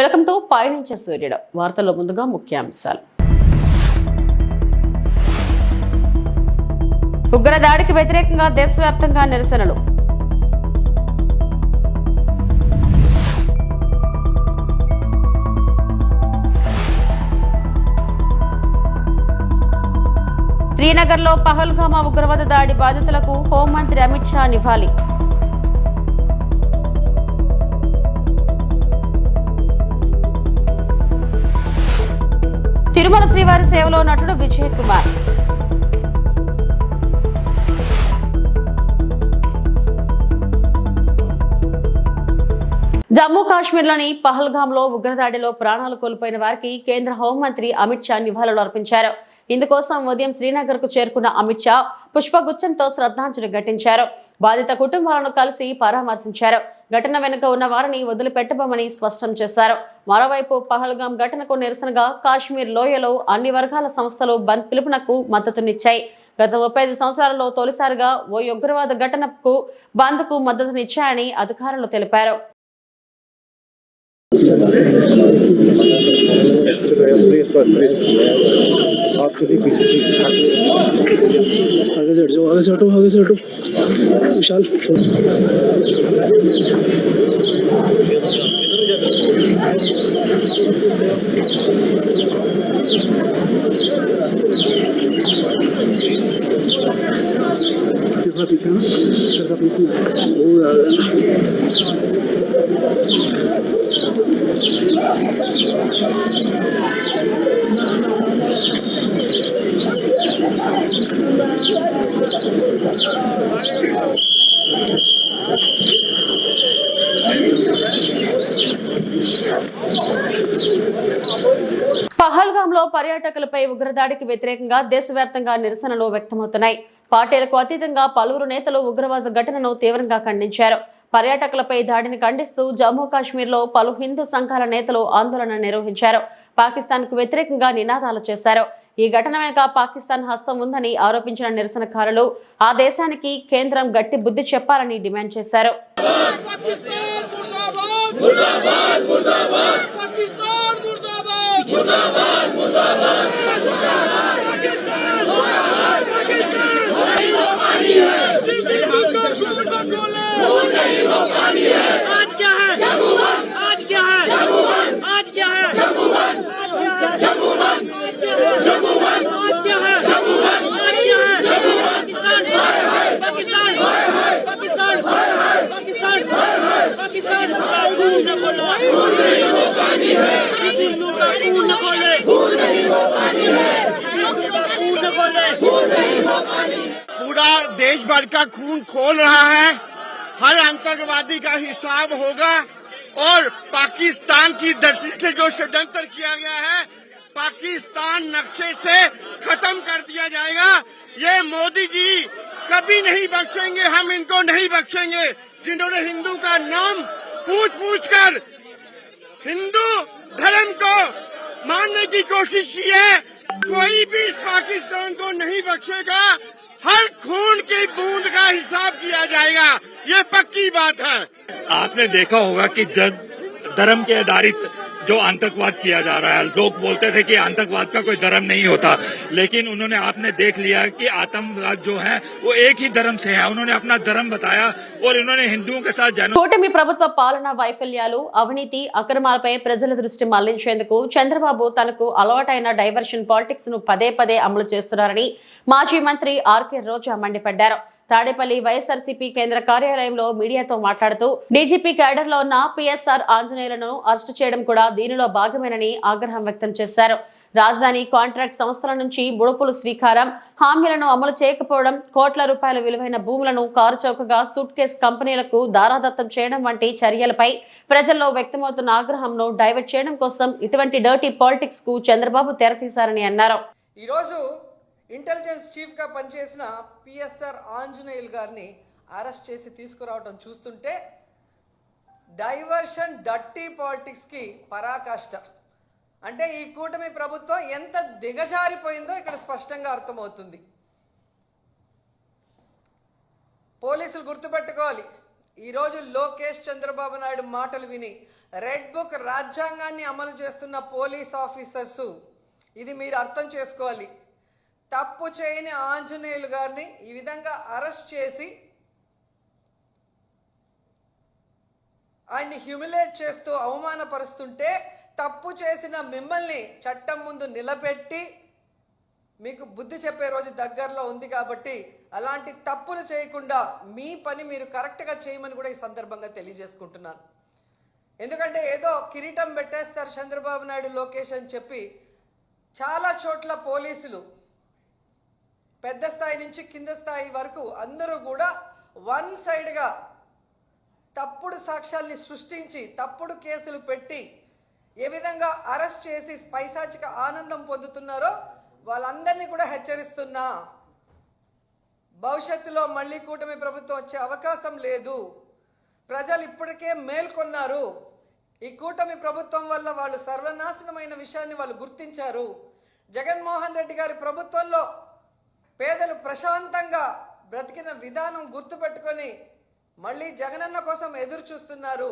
Welcome to పయనించే సూర్యుడు. వార్తల్లో ముందుగా ముఖ్యాంశాలు. ఉగ్రదాడికి వ్యతిరేకంగా దేశవ్యాప్తంగా నిరసనలు. శ్రీనగర్లో పహల్గామా ఉగ్రవాద దాడి బాధితులకు హోంమంత్రి అమిత్ షా నివాళి. తిరుమల శ్రీవారి సేవలో నటుడు విజయ్ కుమార్. జమ్మూ కాశ్మీర్లోని పహల్గామ్లో ఉగ్రదాడిలో ప్రాణాలు కోల్పోయిన వారికి కేంద్ర హోంమంత్రి అమిత్ షా నివాళులు అర్పించారు. ఇందుకోసం ఉదయం శ్రీనగర్కు చేరుకున్న అమిత్ షా పుష్పగుచ్చంతో శ్రద్ధాంజలి ఘటించారు. బాధిత కుటుంబాలను కలిసి పరామర్శించారు. ఘటన వెనుక ఉన్న వారిని వదిలిపెట్టబోమని స్పష్టం చేశారు. మరోవైపు పహల్గాం ఘటనకు నిరసనగా కాశ్మీర్ లోయలో అన్ని వర్గాల సంస్థలు బంద్ పిలుపునకు మద్దతునిచ్చాయి. గత ముప్పై ఐదు సంవత్సరాలలో తొలిసారిగా ఓ ఉగ్రవాద ఘటనకు బంద్కు మద్దతునిచ్చాయని అధికారులు తెలిపారు. प्लीज़ प्लीज़ आप पीछे आगे से हट आगे से आगे से हटो विशाल पीछे ना सर का पीछे वो పహల్గాంలో పర్యాటకులపై ఉగ్రదాడికి వ్యతిరేకంగా దేశవ్యాప్తంగా నిరసనలు వ్యక్తమవుతున్నాయి. పార్టీలకు అతీతంగా పలువురు నేతలు ఉగ్రవాద ఘటనను తీవ్రంగా ఖండించారు. పర్యాటకులపై దాడిని ఖండిస్తూ జమ్మూ కాశ్మీర్లో పలు హిందూ సంఘాల నేతలు ఆందోళన నిర్వహించారు. పాకిస్తాన్కు వ్యతిరేకంగా నినాదాలు చేశారు. ఈ ఘటన వెనుక పాకిస్తాన్ హస్తం ఉందని ఆరోపించిన నిరసనకారులు ఆ దేశానికి కేంద్రం గట్టి బుద్ధి చెప్పాలని డిమాండ్ చేశారు. आतंकवादी का हिसाब होगा और पाकिस्तान की धरती से जो षड्यंत्र किया गया है, पाकिस्तान नक्शे से खत्म कर दिया जाएगा। ये मोदी जी कभी नहीं बख्शेंगे, हम इनको नहीं बख्शेंगे। जिन्होंने हिंदू का नाम पूछ पूछ कर हिंदू धर्म को मानने की कोशिश की है, कोई भी इस पाकिस्तान को नहीं बख्शेगा। हर खून की बूंद का हिसाब किया जाएगा। ये पक्की बात है। आपने देखा होगा कि धर्म के आधारित जो आतंकवाद किया जा रहा है लोग बोलते थे कि आतंकवाद का कोई धर्म नहीं होता लेकिन उन्होंने आपने देख लिया कि आतंकवाद जो है वो एक ही धर्म से है उन्होंने अपना धर्म बताया और उन्होंने हिंदुओं के साथ जैनों కూటమి ప్రభుత్వ పాలనా వైఫల్యాలు అవినీతి అక్రమాలపై ప్రజల దృష్టి మళ్లించేందుకు చంద్రబాబు తనకు అలవాటైన డైవర్షన్ పాలిటిక్స్ ను పదే పదే అమలు చేస్తున్నారని మాజీ మంత్రి ఆర్కే రోజా మండిపడ్డారు తాడేపల్లి వైఎస్ఆర్సీపీ కేంద్ర కార్యాలయంలో మీడియాతో మాట్లాడుతూ డీజీపీ క్యాడర్లో ఉన్న పిఎస్ఆర్ ఆంజనేయులను అరెస్టు చేయడం కూడా దీనిలో భాగమేనని ఆగ్రహం వ్యక్తం చేశారు. రాజధాని కాంట్రాక్ట్ సంస్థల నుంచి ముడుపులు స్వీకారం హామీలను అమలు చేయకపోవడం కోట్ల రూపాయల విలువైన భూములను కారుచౌకగా సూట్ కేస్ కంపెనీలకు దారాదత్తం చేయడం వంటి చర్యలపై ప్రజల్లో వ్యక్తమవుతున్న ఆగ్రహంను డైవర్ట్ చేయడం కోసం ఇటువంటి డర్టీ పాలిటిక్స్కు చంద్రబాబు తెరతీశారని అన్నారు. ఈరోజు ఇంటెలిజెన్స్ చీఫ్గా పనిచేసిన పిఎస్ఆర్ ఆంజనేయులు గారిని అరెస్ట్ చేసి తీసుకురావడం చూస్తుంటే డైవర్షన్ డర్టీ పాలిటిక్స్కి పరాకాష్ట. అంటే ఈ కూటమి ప్రభుత్వం ఎంత దిగజారిపోయిందో ఇక్కడ స్పష్టంగా అర్థమవుతుంది. పోలీసులు గుర్తుపెట్టుకోవాలి ఈరోజు లోకేష్ చంద్రబాబు నాయుడు మాటలు విని రెడ్ బుక్ రాజ్యాంగాన్ని అమలు చేస్తున్న పోలీస్ ఆఫీసర్సు. ఇది మీరు అర్థం చేసుకోవాలి. తప్పు చేయని ఆంజనేయులు గారిని ఈ విధంగా అరెస్ట్ చేసి ఆయన్ని హ్యూమిలేట్ చేస్తూ అవమానపరుస్తుంటే తప్పు చేసిన మిమ్మల్ని చట్టం ముందు నిలబెట్టి మీకు బుద్ధి చెప్పే రోజు దగ్గరలో ఉంది కాబట్టి అలాంటి తప్పులు చేయకుండా మీ పని మీరు కరెక్ట్గా చేయమని కూడా ఈ సందర్భంగా తెలియజేసుకుంటున్నాను. ఎందుకంటే ఏదో కిరీటం పెట్టేస్తారు చంద్రబాబు నాయుడు లోకేష్ అని చెప్పి చాలా చోట్ల పోలీసులు పెద్ద స్థాయి నుంచి కింద స్థాయి వరకు అందరూ కూడా వన్ సైడ్గా తప్పుడు సాక్ష్యాల్ని సృష్టించి తప్పుడు కేసులు పెట్టి ఏ విధంగా అరెస్ట్ చేసి పైశాచిక ఆనందం పొందుతున్నారో వాళ్ళందరినీ కూడా హెచ్చరిస్తున్నా. భవిష్యత్తులో మళ్ళీ కూటమి ప్రభుత్వం వచ్చే అవకాశం లేదు. ప్రజలు ఇప్పటికే మేల్కొన్నారు. ఈ కూటమి ప్రభుత్వం వల్ల వాళ్ళు సర్వనాశనమైన విషయాన్ని వాళ్ళు గుర్తించారు. జగన్మోహన్ రెడ్డి గారి ప్రభుత్వంలో పేదలు ప్రశాంతంగా బ్రతికిన విధానం గుర్తుపెట్టుకొని మళ్ళీ జగనన్న కోసం ఎదురు చూస్తున్నారు.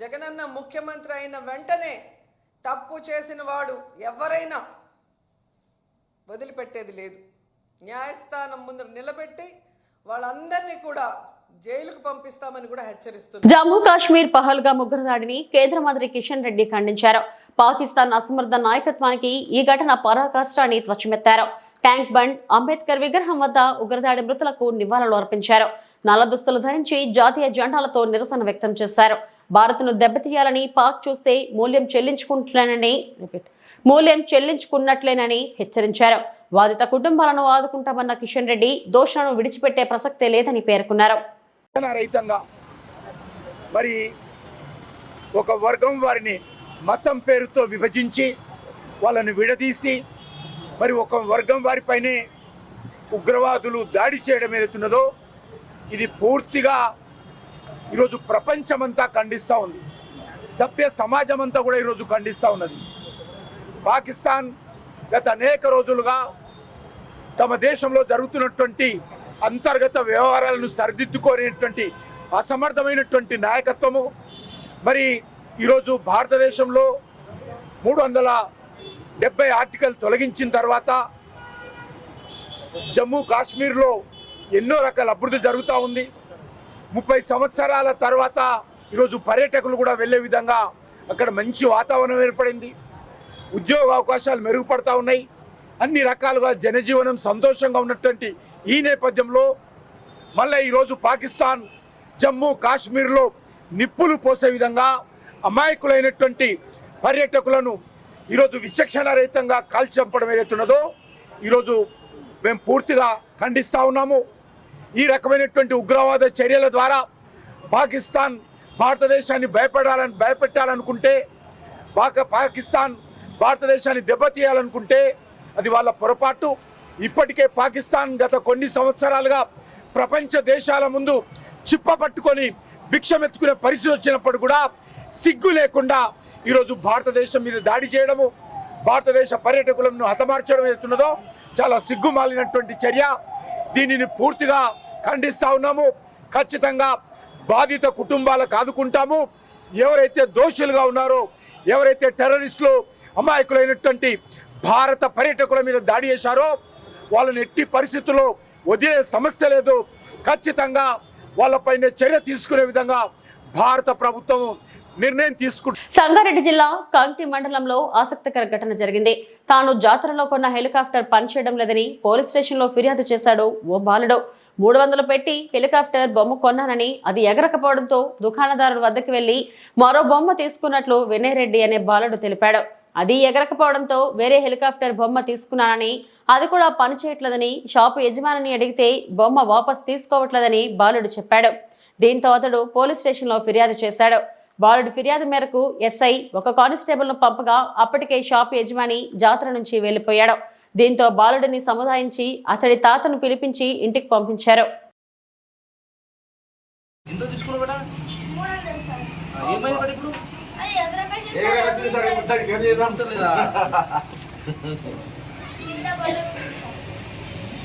జగనన్న ముఖ్యమంత్రి అయిన వెంటనే తప్పు చేసిన వాడు ఎవరైనా వదిలిపెట్టేది లేదు. న్యాయస్థానం ముందు నిలబెట్టి వాళ్ళందరినీ కూడా జైలుకు పంపిస్తామని కూడా హెచ్చరిస్తున్నారు. జమ్మూ కాశ్మీర్ పహల్గా ఉగ్రదాడిని కేంద్ర మంత్రి కిషన్ రెడ్డి ఖండించారు. పాకిస్తాన్ అసమర్థ నాయకత్వానికి ఈ ఘటన పరాకాష్టాన్ని ధ్వజమెత్తారు. ట్యాంక్ బండ్ అంబేద్కర్ విగ్రహం వద్ద ఉగ్రదాడి మృతులకు నివాళులు అర్పించారు. నల్ల దుస్తులు ధరించి జాతీయ జెండాలతో నిరసన వ్యక్తం చేశారు. భారత్ను దెబ్బతీయాలని పాక్ చూస్తే మూల్యం చెల్లించుకుంటున్నానని రిపీట్. మూల్యం చెల్లించుకున్నట్లేనని హెచ్చరించారు. బాధిత కుటుంబాలను ఆదుకుంటామన్న కిషన్ రెడ్డి దోషులను విడిచిపెట్టే ప్రసక్తే లేదని పేర్కొన్నారు. మరి ఒక వర్గం వారిని మతం పేరుతో విభజించి వాళ్ళని విడదీసి మరి ఒక వర్గం వారిపైనే ఉగ్రవాదులు దాడి చేయడం ఏదైతున్నదో ఇది పూర్తిగా ఈరోజు ప్రపంచమంతా ఖండిస్తూ ఉంది. సభ్య సమాజం అంతా కూడా ఈరోజు ఖండిస్తూ ఉన్నది. పాకిస్తాన్ గత అనేక రోజులుగా తమ దేశంలో జరుగుతున్నటువంటి అంతర్గత వ్యవహారాలను సరిదిద్దుకోనేటువంటి అసమర్థమైనటువంటి నాయకత్వము. మరి ఈరోజు భారతదేశంలో మూడు వందల డెబ్బై ఆర్టికల్ తొలగించిన తర్వాత జమ్మూ కాశ్మీర్లో ఎన్నో రకాల అభివృద్ధి జరుగుతూ ఉంది. ముప్పై సంవత్సరాల తర్వాత ఈరోజు పర్యాటకులు కూడా వెళ్ళే విధంగా అక్కడ మంచి వాతావరణం ఏర్పడింది. ఉద్యోగ అవకాశాలు మెరుగుపడతా ఉన్నాయి. అన్ని రకాలుగా జనజీవనం సంతోషంగా ఉన్నటువంటి ఈ నేపథ్యంలో మళ్ళీ ఈరోజు పాకిస్తాన్ జమ్మూ కాశ్మీర్లో నిప్పులు పోసే విధంగా అమాయకులైనటువంటి పర్యాటకులను ఈరోజు విచక్షణారహితంగా కాల్చి చంపడం ఏదైతున్నదో ఈరోజు మేము పూర్తిగా ఖండిస్తూ ఉన్నాము. ఈ రకమైనటువంటి ఉగ్రవాద చర్యల ద్వారా పాకిస్తాన్ భారతదేశాన్ని భయపడాలని భయపెట్టాలనుకుంటే పాక పాకిస్తాన్ భారతదేశాన్ని దెబ్బతీయాలనుకుంటే అది వాళ్ళ పొరపాటు. ఇప్పటికే పాకిస్తాన్ గత కొన్ని సంవత్సరాలుగా ప్రపంచ దేశాల ముందు చిప్ప పట్టుకొని భిక్షమెత్తుకునే పరిస్థితి వచ్చినప్పుడు కూడా సిగ్గు లేకుండా ఈరోజు భారతదేశం మీద దాడి చేయడము భారతదేశ పర్యాటకులను హతమార్చడం ఏదైతున్నదో చాలా సిగ్గుమాలినటువంటి చర్య. దీనిని పూర్తిగా ఖండిస్తా ఉన్నాము. ఖచ్చితంగా బాధిత కుటుంబాలకు ఆదుకుంటాము. ఎవరైతే దోషులుగా ఉన్నారో ఎవరైతే టెర్రరిస్టులు అమాయకులైనటువంటి భారత పర్యాటకుల మీద దాడి చేశారో వాళ్ళని ఎట్టి పరిస్థితుల్లో వదిలే సమస్య లేదు. ఖచ్చితంగా వాళ్ళపైన చర్య తీసుకునే విధంగా భారత ప్రభుత్వం నిర్ణయం తీసుకుంటుంది సంగారెడ్డి జిల్లా కంకి మండలంలో ఆసక్తికర ఘటన జరిగింది. తాను జాతరలో కొన్న హెలికాప్టర్ పనిచేయడం లేదని పోలీస్ స్టేషన్లో ఫిర్యాదు చేశాడు ఓ బాలుడు. మూడు వందలు పెట్టి హెలికాప్టర్ బొమ్మ కొన్నానని అది ఎగరకపోవడంతో దుకాణదారుడు వద్దకు వెళ్ళి మరో బొమ్మ తీసుకున్నట్లు వినయరెడ్డి అనే బాలుడు తెలిపాడు. అది ఎగరకపోవడంతో వేరే హెలికాప్టర్ బొమ్మ తీసుకున్నానని అది కూడా పనిచేయట్లేదని షాపు యజమానిని అడిగితే బొమ్మ వాపస్ తీసుకోవట్లేదని బాలుడు చెప్పాడు. దీంతో అతడు పోలీస్ స్టేషన్లో ఫిర్యాదు చేశాడు. బాలుడి ఫిర్యాదు మేరకు ఎస్ఐ ఒక కానిస్టేబుల్ను పంపగా అప్పటికే షాపు యజమాని జాతర నుంచి వెళ్ళిపోయాడు దీంతో బాలుడిని సముదాయించి అతడి తాతను పిలిపించి ఇంటికి పంపించారు.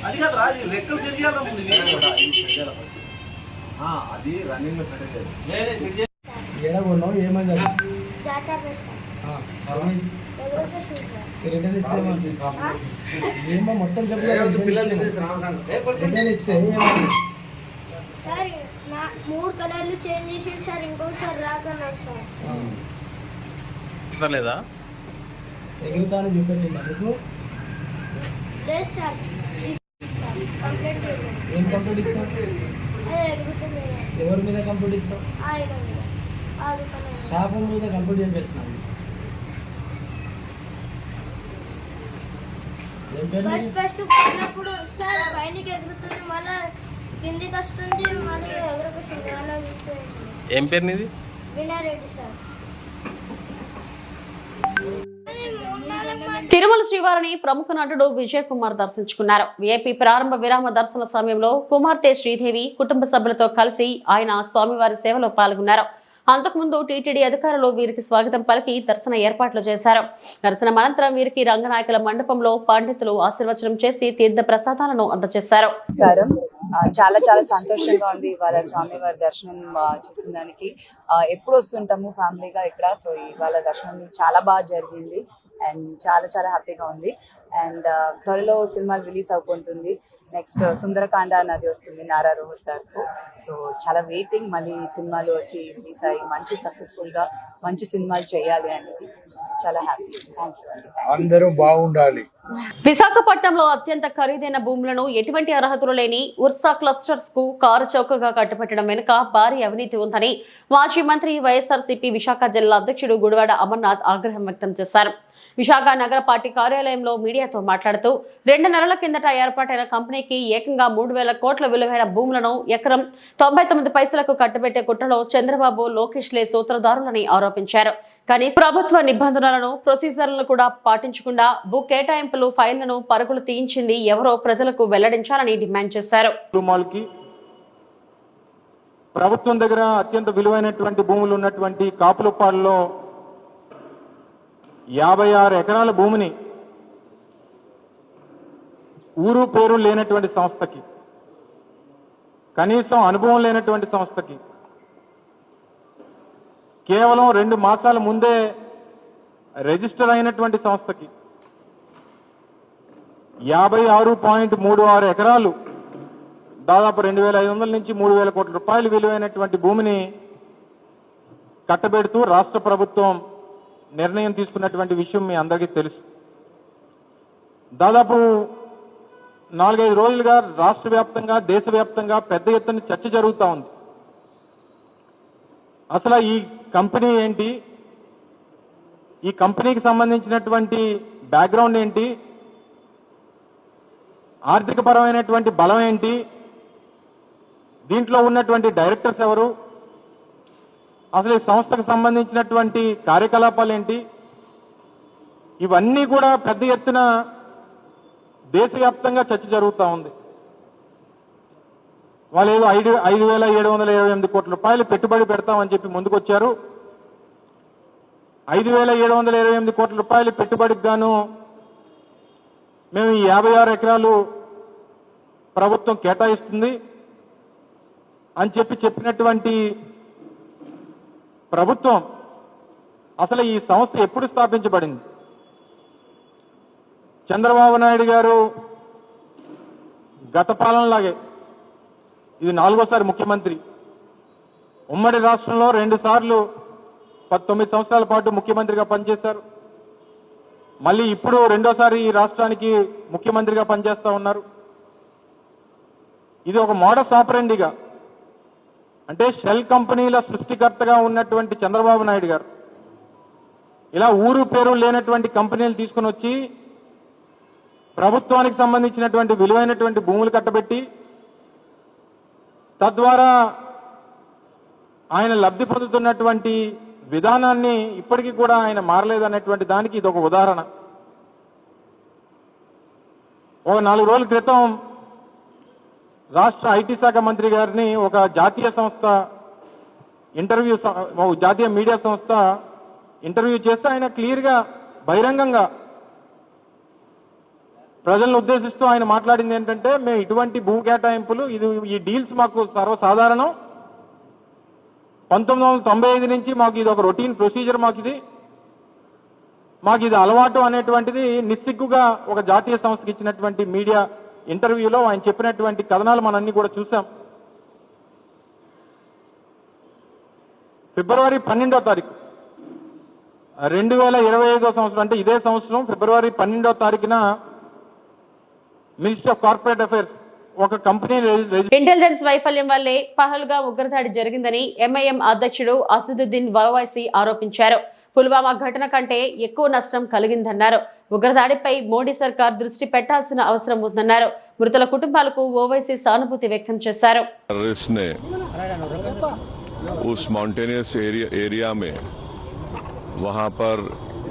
అది కాదు రా ఇది రెక్కలు సెట్ చేయాలి ముందు ఇది. అది రన్నింగ్లో సెట్ కొన్నావు ఏమైంది రిటర్న్ ఇస్తే ఏమో మొత్తం చెప్పలేదు రిటర్న్ ఇస్తే సార్ నా మూడు కలర్లు చేంజ్ చేసి సార్ ఇంకొకసారి రాకన్నారు సార్. లేదా ఎగురుతాను చూపెట్టింది అందుకు లేదు సార్. కంప్లైంట్ చేయండి ఏం కంప్లీట్ ఎగురుతుంది ఎవరి మీద కంప్లీట్ ఇస్తావు? మీద కంప్లీట్ ఫస్ట్? ఫస్ట్ పోయినప్పుడు సార్ పైనకి ఎగురుతుంది మళ్ళీ కిందికి వస్తుంది మళ్ళీ ఎగురకొస్తుంది ఏం పేరు నీది? వినారెడ్డి సార్. తిరుమల శ్రీవారిని ప్రముఖ నటుడు విజయ్ కుమార్ దర్శించుకున్నారు. విఐపి ప్రారంభ విరామ దర్శన సమయంలో కుమార్తె శ్రీదేవి కుటుంబ సభ్యులతో కలిసి ఆయన స్వామివారి సేవలో పాల్గొన్నారు. అంతకుముందు టీటీడీ అధికారులు వీరికి స్వాగతం పలికి దర్శన ఏర్పాట్లు చేశారు. దర్శనం అనంతరం వీరికి రంగనాయకుల మండపంలో పండితులు ఆశీర్వచనం చేసి తీర్థ ప్రసాదాలను అందజేశారు చాలా చాలా సంతోషంగా ఉంది ఇవాళ స్వామివారి దర్శనం చేసిన దానికి ఎప్పుడు వస్తుంటాము ఫ్యామిలీగా ఇక్కడ? సో ఇవాళ దర్శనం చాలా బాగా జరిగింది. అండ్ చాలా చాలా హ్యాపీగా ఉంది. అండ్ త్వరలో సినిమాలు రిలీజ్ అవుతుంటుంది నెక్స్ట్ సుందరకాండ అన్నది వస్తుంది నారా రోహిత్ గారితో. సో చాలా వెయిటింగ్ మళ్ళీ ఈ సినిమాలు వచ్చి రిలీజ్ అయ్యి మంచి సక్సెస్ఫుల్గా మంచి సినిమాలు చేయాలి అనేది చాలా హ్యాపీ థ్యాంక్ యూ అండి అందరూ బాగుండాలి. విశాఖపట్నంలో అత్యంత ఖరీదైన భూములను ఎటువంటి అర్హతలు లేని ఉర్సా క్లస్టర్స్కు కారు చౌకగా కట్టుబెట్టడం వెనుక భారీ అవినీతి ఉందని మాజీ మంత్రి వైఎస్ఆర్సీపీ విశాఖ జిల్లా అధ్యక్షుడు గుడివాడ అమర్నాథ్ ఆగ్రహం వ్యక్తం చేశారు. విశాఖ నగర పార్టీ కార్యాలయంలో మీడియాతో మాట్లాడుతూ రెండు నెలల కిందట ఏర్పాటైన కంపెనీకి ఏకంగా మూడు వేల కోట్ల విలువైన భూములను ఎకరం తొంభై తొమ్మిది పైసలకు కట్టబెట్టే కుట్రలో చంద్రబాబు లోకేష్ లే సూత్రధారులని ఆరోపించారు. కానీ ప్రభుత్వ నిబంధనలను ప్రొసీజర్లను కూడా పాటించకుండా భూ కేటాయింపులు ఫైళ్ళను పరుగులు తీయించింది ఎవరో ప్రజలకు వెల్లడించాలని డిమాండ్ చేశారు. ప్రభుత్వం దగ్గర అత్యంత విలువైనటువంటి భూములు ఉన్నటువంటి కాపులపాడులో యాభై ఆరు ఎకరాల భూమిని ఊరు పేరు లేనటువంటి సంస్థకి కనీసం అనుభవం లేనటువంటి సంస్థకి కేవలం రెండు మాసాల ముందే రిజిస్టర్ అయినటువంటి సంస్థకి యాభై ఆరు పాయింట్ మూడు ఆరు ఎకరాలు దాదాపు రెండు వేల ఐదు వందల నుంచి మూడు వేల కోట్ల రూపాయలు విలువైనటువంటి భూమిని కట్టబెడుతూ రాష్ట్ర ప్రభుత్వం నిర్ణయం తీసుకున్నటువంటి విషయం మీ అందరికీ తెలుసు. దాదాపు నాలుగైదు రోజులుగా రాష్ట్ర వ్యాప్తంగా దేశవ్యాప్తంగా పెద్ద ఎత్తున చర్చ జరుగుతూ ఉంది. అసలు ఈ కంపెనీ ఏంటి? ఈ కంపెనీకి సంబంధించినటువంటి బ్యాక్గ్రౌండ్ ఏంటి? ఆర్థిక పరమైనటువంటి బలం ఏంటి? దీంట్లో ఉన్నటువంటి డైరెక్టర్స్ ఎవరు? అసలు ఈ సంస్థకు సంబంధించినటువంటి కార్యకలాపాలు ఏంటి? ఇవన్నీ కూడా పెద్ద ఎత్తున దేశవ్యాప్తంగా చర్చ జరుగుతూ ఉంది. వాళ్ళు ఏదో ఐదు ఐదు వేల ఏడు వందల ఇరవై ఎనిమిది కోట్ల రూపాయలు పెట్టుబడి పెడతామని చెప్పి ముందుకొచ్చారు. ఐదు వేల ఏడు వందల ఇరవై ఎనిమిది కోట్ల రూపాయలు పెట్టుబడికి గాను మేము ఈ యాభై ఆరు ఎకరాలు ప్రభుత్వం కేటాయిస్తుంది అని చెప్పి చెప్పినటువంటి ప్రభుత్వం అసలు ఈ సంస్థ ఎప్పుడు స్థాపించబడింది? చంద్రబాబు నాయుడు గారు గత పాలనలాగే ఇది నాలుగోసారి ముఖ్యమంత్రి. ఉమ్మడి రాష్ట్రంలో రెండు సార్లు పంతొమ్మిది సంవత్సరాల పాటు ముఖ్యమంత్రిగా పనిచేశారు. మళ్ళీ ఇప్పుడు రెండోసారి ఈ రాష్ట్రానికి ముఖ్యమంత్రిగా పనిచేస్తా ఉన్నారు. ఇది ఒక మోడస్ ఆపరెండిగా. అంటే షెల్ కంపెనీల సృష్టికర్తగా ఉన్నటువంటి చంద్రబాబు నాయుడు గారు. ఇలా ఊరు పేరు లేనటువంటి కంపెనీలు తీసుకుని వచ్చి ప్రభుత్వానికి సంబంధించినటువంటి విలువైనటువంటి భూములు కట్టబెట్టి తద్వారా ఆయన లబ్ధి పొందుతున్నటువంటి విధానాన్ని ఇప్పటికీ కూడా ఆయన మారలేదనేటువంటి దానికి ఇది ఒక ఉదాహరణ. ఓ నాలుగు రోజుల క్రితం రాష్ట్ర ఐటీ శాఖ మంత్రి గారిని ఒక జాతీయ సంస్థ ఇంటర్వ్యూ జాతీయ మీడియా సంస్థ ఇంటర్వ్యూ చేస్తే ఆయన క్లియర్గా బహిరంగంగా ప్రజలను ఉద్దేశిస్తూ ఆయన మాట్లాడింది ఏంటంటే మేము ఇటువంటి భూ కేటాయింపులు ఇది ఈ డీల్స్ మాకు సర్వసాధారణం. పంతొమ్మిది వందల తొంభై ఐదు నుంచి మాకు ఇది ఒక రొటీన్ ప్రొసీజర్ మాకు ఇది మాకు ఇది అలవాటు అనేటువంటిది నిస్సిగ్గుగా ఒక జాతీయ సంస్థకి ఇచ్చినటువంటి మీడియా ఇంటర్వ్యూలో ఆయన చెప్పినటువంటి కథనాలు మనన్ని కూడా చూసాం. ఫిబ్రవరి పన్నెండో తారీఖు. రెండు వేల ఇరవై ఐదో సంవత్సరం అంటే ఇదే సంవత్సరం ఫిబ్రవరి పన్నెండో తారీఖున మినిస్ట్రీ ఆఫ్ కార్పొరేట్ అఫైర్స్ ఒక కంపెనీ ఇంటెలిజెన్స్ వైఫల్యం వల్లే పహల్గా ఉగ్రదాడి జరిగిందని ఎంఐఎం అధ్యక్షుడు అసదుద్దీన్ ఓవైసీ ఆరోపించారు. పుల్వామా ఘటన కంటే ఎక్కువ నష్టం కలిగిందన్నారు ఉగ్రదాడిపై మోడీ సర్కార్ దృష్టి పెట్టాల్సిన అవసరం ఉందన్నారు మృతుల కుటుంబాలకు ఓవైసీ సానుభూతి వ్యక్తం చేశారు टेररिस्ट ने उस माउंटेनियस एरिया एरिया में वहां पर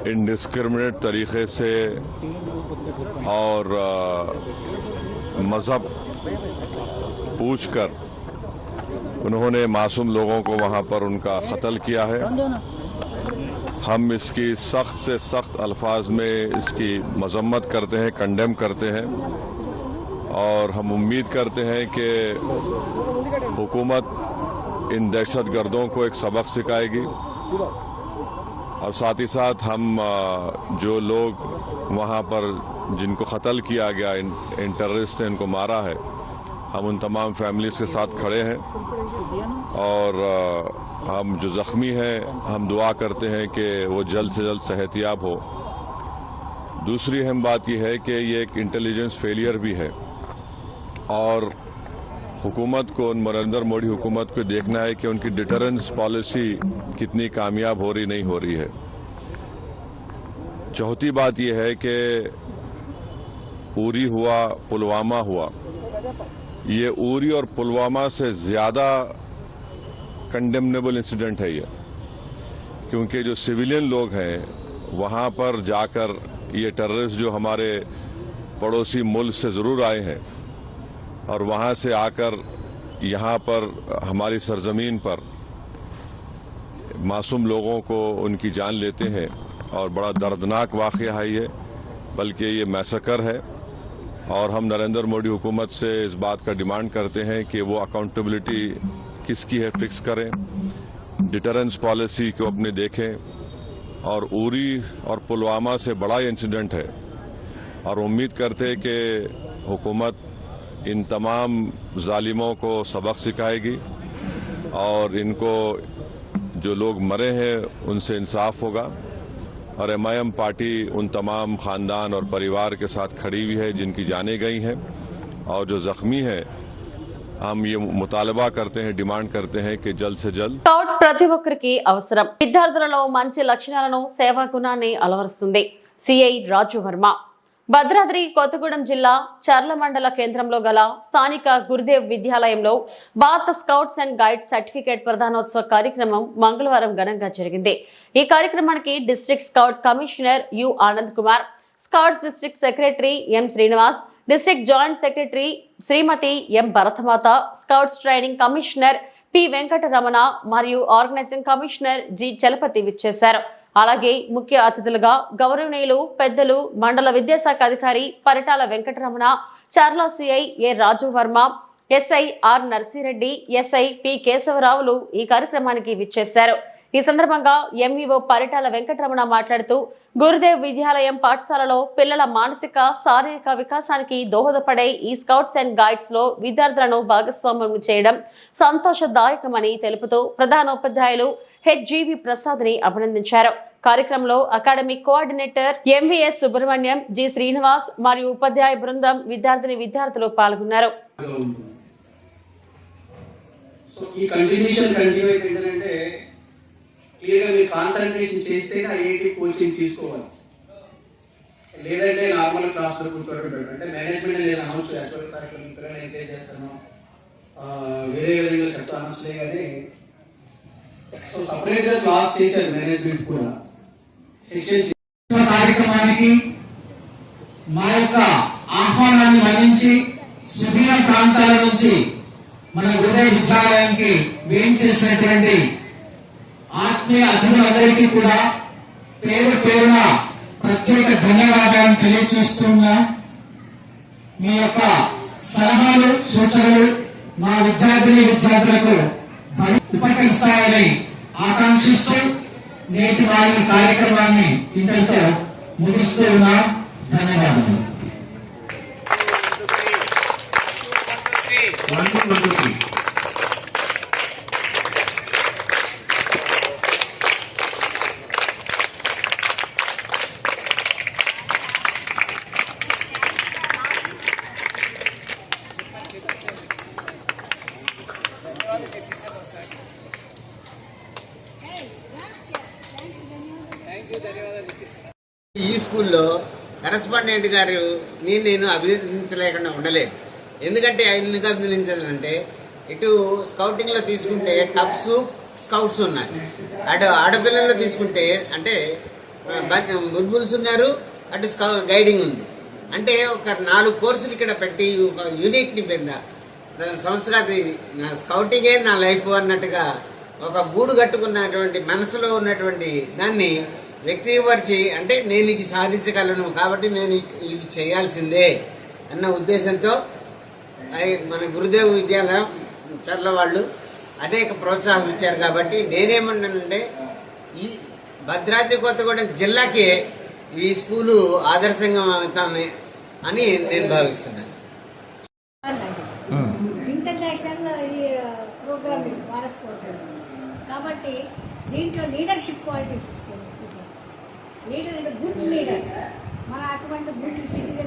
इनडिस्क्रिमिनेट तरीके से और अ, मजहब पूछकर उन्होंने मासूम लोगों को वहां पर उनका कत्ल किया है हम इसकी सख्त से सख्त अल्फाज में इसकी मजम्मत करते हैं कंडेम करते हैं और हम उम्मीद करते हैं कि हुकूमत इन दहशत गर्दों को एक सबक सिखाएगी। और साथ ही साथ हम जो लोग वहाँ पर जिनको कत्ल किया गया इन, इन टेररिस्ट ने इनको मारा है हम उन तमाम फैमिलीज़ के साथ खड़े हैं और हम जो ज़ख्मी हैं, हम दुआ करते हैं कि वो जल्द से जल्द सेहतियाब हो। दूसरी अहम बात यह है कि ये एक इंटेलिजेंस फेलियर भी है। और हुकूमत को, नरेंद्र मोदी हुकूमत को देखना है कि उनकी डिटरेंस पॉलिसी कितनी कामयाब हो रही, नहीं हो रही है। चौथी बात यह है कि उरी हुआ, पुलवामा हुआ। ये उरी और पुलवामा से ज़्यादा कंडेमनेबल इंसिडेंट है ये। क्योंकि जो सिविलियन लोग हैं, वहाँ पर जाकर ये टेररिस्ट जो हमारे पड़ोसी मुल्क से ज़रूर आए हैं, और वहाँ से आकर यहाँ पर, हमारी सरजमीन पर मासूम लोगों को उनकी जान लेते हैं, और बड़ा दर्दनाक वाक़ है ये, बल्कि ये मैसकर है। और हम नरेंद्र मोदी हुकूमत से इस बात का डिमांड करते हैं कि वो अकाउंटेबिलिटी किसकी है फिक्स करें। डिटरेंस पॉलिसी को अपने देखें। और उरी और पुलवामा से बड़ा इंसिडेंट है। और उम्मीद करते हैं कि हुकूमत इन तमाम जालिमों को सबक सिखाएगी। और इनको जो लोग मरे हैं, उनसे इंसाफ होगा। और एम पार्टी उन तमाम खानदान और परिवार के साथ खड़ी हुई है, जिनकी जाने गई हैं। और जो जख्मी हैं हम ये मुतालबा करते हैं डिमांड करते हैं कि जल्द से जल्द స్కౌట్ ప్రతి ఒక్కరికి అవసరం విద్యార్థులలో మంచి లక్షణాలను సేవా గుణాన్ని అలవరుస్తుంది సిఐ రాజు వర్మ భద్రాద్రి కొత్తగూడెం జిల్లా చర్ల మండల కేంద్రంలో గల స్థానిక Gurudev విద్యాలయంలో Bharat scouts and guide certificate ప్రధానోత్సవ కార్యక్రమం మంగళవారం ఘనంగా జరిగింది ఈ కార్యక్రమానికి district scout commissioner U Anand Kumar scouts district secretary M Srinivas district joint secretary Srimathi M Bharathamatha scouts training commissioner P Venkataramana మరియు ఆర్గనైజింగ్ కమిషనర్ జి చలపతి విచ్చేశారు. అలాగే ముఖ్య అతిథులుగా గౌరవనీయులు పెద్దలు మండల విద్యాశాఖ అధికారి Paritala Venkataramana Charla CI A Raju Varma SI R Narsireddy SI P కేశవరావులు ఈ కార్యక్రమానికి విచ్చేశారు. ఈ సందర్భంగా ఎంఈఓ పరిటాల వెంకటరమణ మాట్లాడుతూ గురుదేవ్ విద్యాలయం పాఠశాలలో పిల్లల మానసిక శారీరక వికాసానికి దోహదపడే ఈ స్కౌట్స్ అండ్ గైడ్స్లో విద్యార్థులను భాగస్వామ్యం చేయడం సంతోషదాయకమని తెలుపుతూ ప్రధానోపాధ్యాయులు హెచ్జీవి ప్రసాద్ని అభినందించారు. కార్యక్రమంలో academic coordinator MVS Subrahmanyam G Srinivas మరియు ఉపాధ్యాయ బృందం విద్యార్థిని విద్యార్థులు పాల్గొన్నారు. ఈ కంటిన్యూషన్ కంటిన్యూ అయితే ఏంటంటే క్లియర్గా మీరు కాన్సన్ట్రేషన్ చేస్తేనే ఐఐటి కోచింగ్ తీసుకోవాలి. లేదంటే నార్మల్ క్లాస్లో కూర్చోబెట్టాడు అంటే మేనేజ్మెంట్ నేను అనవచ్చు యాక్చువల్ సార్ ఇక్కడ ఎంకరేజ్ చేస్తాను. వేరే విధంగా చెప్తా అనవచ్చులే కానీ సో సపరేట్గా క్లాస్ చేశారు మేనేజ్మెంట్ కూడా. సెక్షన్ కార్యక్రమానికి మా యొక్క ఆహ్వానాన్ని మన్నించి సుదూర ప్రాంతాల నుంచి మన గురువు విద్యాలయానికి వేయించేసినటువంటి ఆత్మీయ అతిథులందరికీ కూడా పేరు పేరున ప్రత్యేక ధన్యవాదాలను తెలియజేస్తున్నా. మీ యొక్క సలహాలు సూచనలు మా విద్యార్థిని విద్యార్థులకు ఉపకరిస్తాయని ఆకాంక్షిస్తూ నేటి వారి కార్యక్రమాన్ని ఇంతటితో ముగిస్తూ ఉన్నా. ధన్యవాదాలు. ఈ రెడ్డి గారు నేను నేను అభినందించలేకుండా ఉండలేదు. ఎందుకంటే ఎందుకు అభినందించాలంటే ఇటు స్కౌటింగ్లో తీసుకుంటే కప్స్ స్కౌట్స్ ఉన్నారు. అటు ఆడపిల్లల్లో తీసుకుంటే అంటే బుల్బుల్స్ ఉన్నారు అటు స్కౌ గైడింగ్ ఉంది. అంటే ఒక నాలుగు కోర్సులు ఇక్కడ పెట్టి ఒక యూనిట్ని పెద్ద సంవత్సరాది నా స్కౌటింగే నా లైఫ్ అన్నట్టుగా ఒక గూడు కట్టుకున్నటువంటి మనసులో ఉన్నటువంటి దాన్ని వ్యక్తపరిచి అంటే నేను ఇది సాధించగలను కాబట్టి నేను ఇది చేయాల్సిందే అన్న ఉద్దేశంతో మన గురుదేవ్ విద్యాలయం చర్ల వాళ్ళు అదే ప్రోత్సాహం ఇచ్చారు కాబట్టి నేనేమన్నానంటే ఈ భద్రాద్రి కొత్తగూడెం జిల్లాకే ఈ స్కూలు ఆదర్శంగా అవుతామే అని నేను భావిస్తున్నాను. ఇంటర్నేషనల్ ఈ ప్రోగ్రామింగ్ కాబట్టి దీంట్లో లీడర్షిప్ క్వాలిటీస్ వస్తాయి లీడర్ అంటే గుడ్ లీడర్ మన అటువంటి గుడ్ సిటిజన్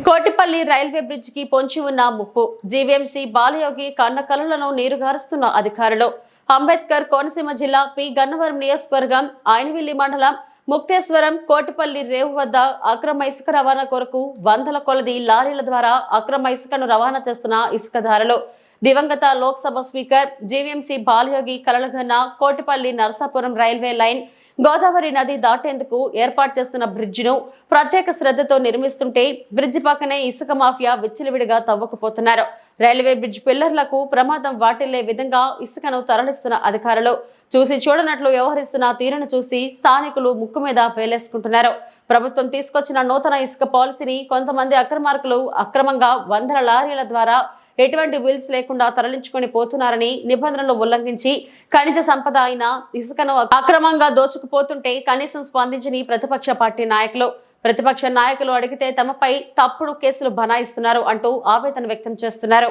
కోటిపల్లి రైల్వే బ్రిడ్జ్కి పొంచి ఉన్న ముప్పు. జీవీఎంసీ బాలయోగి కన్న కలలను నీరుగారుస్తున్న అధికారులు. అంబేద్కర్ కోనసీమ జిల్లా పి. గన్నవరం నియోజకవర్గం ఆయనవిల్లి మండలం ముక్తేశ్వరం కోటిపల్లి రేవు వద్ద అక్రమ ఇసుక రవాణా కొరకు వందల కొలది లారీల ద్వారా అక్రమ ఇసుకను రవాణా చేస్తున్న ఇసుకదారులు దివంగత లోక్సభ స్పీకర్ జీవీఎంసీ బాలయోగి కలలగన్న కోటిపల్లి నరసాపురం రైల్వే లైన్ గోదావరి నది దాటేందుకు ఏర్పాటు చేస్తున్న బ్రిడ్జిను ప్రత్యేక శ్రద్ధతో నిర్మిస్తుంటే బ్రిడ్జి పక్కనే ఇసుక మాఫియా విచ్చలవిడిగా తవ్వకపోతున్నారు. రైల్వే బ్రిడ్జ్ పిల్లర్లకు ప్రమాదం వాటిల్లే విధంగా ఇసుకను తరలిస్తున్న అధికారులు చూసి చూడనట్లు వ్యవహరిస్తున్న తీరును చూసి స్థానికులు ముక్కు మీద వేలేసుకుంటున్నారు. ప్రభుత్వం తీసుకొచ్చిన నూతన ఇసుక పాలసీని కొంతమంది అక్రమార్కులు అక్రమంగా వందల లారీల ద్వారా ఎటువంటి బిల్స్ లేకుండా తరలించుకొని పోతున్నారని నిబంధనలు ఉల్లంఘించి ఖనిజ సంపద అయిన ఇసుకను అక్రమంగా దోచుకుపోతుంటే కనీసం స్పందించని ప్రతిపక్ష పార్టీ నాయకులు. ప్రతిపక్ష నాయకులు అడిగితే తమపై తప్పుడు కేసులు బనాయిస్తున్నారు అంటూ ఆవేదన వ్యక్తం చేస్తున్నారు.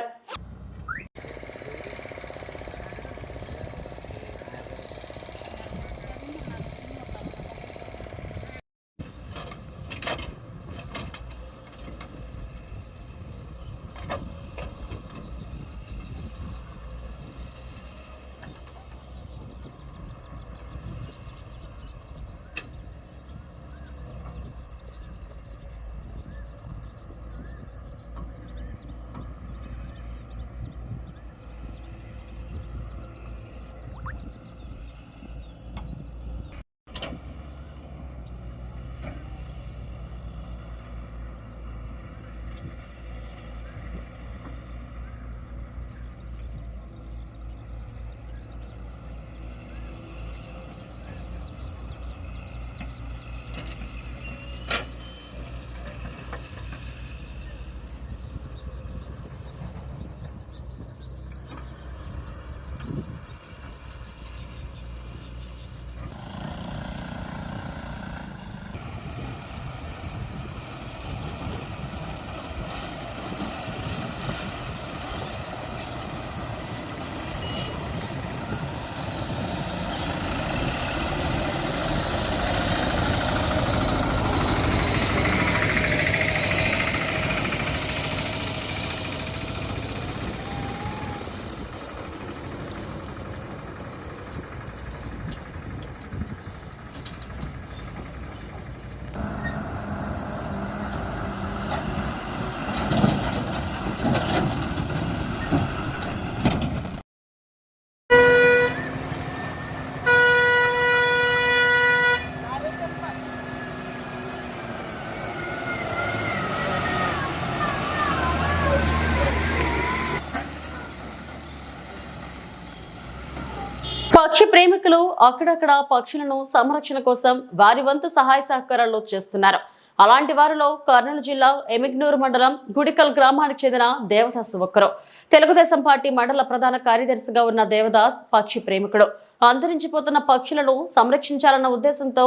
పక్షి ప్రేమికులు అక్కడక్కడ పక్షులను సంరక్షణ కోసం వారి వంతు సహాయ సహకారాలు చేస్తున్నారు. అలాంటి వారిలో కర్నూలు జిల్లా ఎమిగ్నూరు మండలం గుడికల్ గ్రామానికి చెందిన దేవదాస్ ఒక్కరు. తెలుగుదేశం పార్టీ మండల ప్రధాన కార్యదర్శిగా ఉన్న దేవదాస్ పక్షి ప్రేమికుడు. అంతరించిపోతున్న పక్షులను సంరక్షించాలన్న ఉద్దేశంతో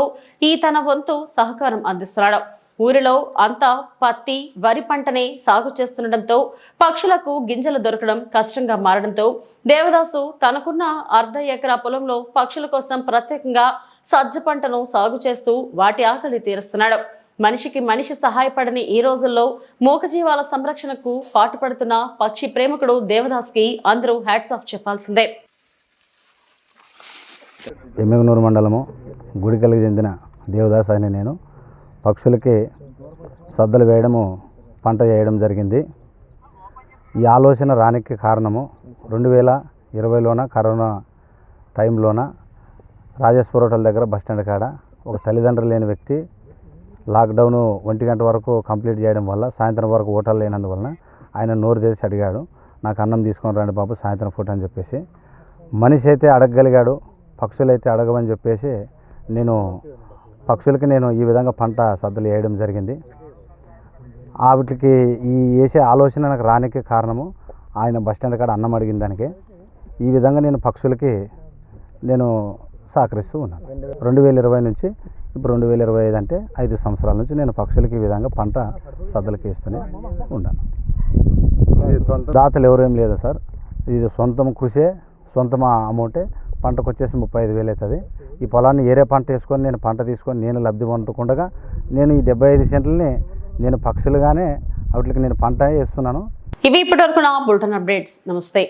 ఈ తన వంతు సహకారం అందిస్తున్నాడు. ఊరిలో అంతా పత్తి వరి పంటనే సాగు చేస్తుండటంతో పక్షులకు గింజలు దొరకడం కష్టంగా మారడంతో దేవదాసు తనకున్న అర్ధ ఎకరా పొలంలో పక్షుల కోసం ప్రత్యేకంగా సజ్జ పంటను సాగు చేస్తూ వాటి ఆకలి తీరుస్తున్నాడు. మనిషికి మనిషి సహాయపడని ఈ రోజుల్లో మూకజీవాల సంరక్షణకు పాటుపడుతున్న పక్షి ప్రేమికుడు దేవదాస్కి అందరూ హ్యాట్స్ ఆఫ్ చెప్పాల్సిందే. ఎమ్మెగనూరు మండలము గుడికల్కి చెందిన దేవదాస్ అని నేను. పక్షులకి సద్దలు వేయడము పంట వేయడం జరిగింది. ఈ ఆలోచన రానికి కారణము రెండు వేల ఇరవైలోన కరోనా టైంలోన రాజేశ్వర హోటల్ దగ్గర బస్ స్టాండ్ కాడ ఒక తల్లిదండ్రులు లేని వ్యక్తి లాక్డౌన్ ఒంటి గంట వరకు కంప్లీట్ చేయడం వల్ల సాయంత్రం వరకు హోటల్ లేనందువలన ఆయన నోరు తెరిచి అడిగాడు నాకు అన్నం తీసుకొని రండి బాబు సాయంత్రం ఫుడ్ అని చెప్పేసి. మనిషి అయితే అడగగలిగాడు పక్షులైతే అడగవని చెప్పేసి నేను పక్షులకి నేను ఈ విధంగా పంట సద్దలు వేయడం జరిగింది. వాటికి ఈ వేసే ఆలోచన నాకు రానికి కారణము ఆయన బస్ స్టాండ్ కాడ అన్నం అడిగిన దానికి. ఈ విధంగా నేను పక్షులకి నేను సహకరిస్తూ ఉన్నాను. రెండు వేల ఇరవై నుంచి ఇప్పుడు రెండు వేల ఇరవై ఐదు అంటే ఐదు సంవత్సరాల నుంచి నేను పక్షులకి ఈ విధంగా పంట సద్దలకి ఇస్తూనే ఉన్నాను. దాతలు ఎవరేం లేదు సార్. ఇది సొంతం కృషే సొంతం అమౌంటే పంటకు వచ్చేసి ముప్పై ఐదు వేలు అవుతుంది. ఈ పొలాన్ని ఏరే పంట వేసుకొని నేను పంట తీసుకొని నేను లబ్ధి పొందకుండా నేను ఈ డెబ్బై ఐదు సెంట్లని నేను పక్షులుగానే వాటికి నేను పంట వేస్తున్నాను. ఇవి ఇప్పటివరకు నా బులెటిన్ అప్డేట్స్. నమస్తే.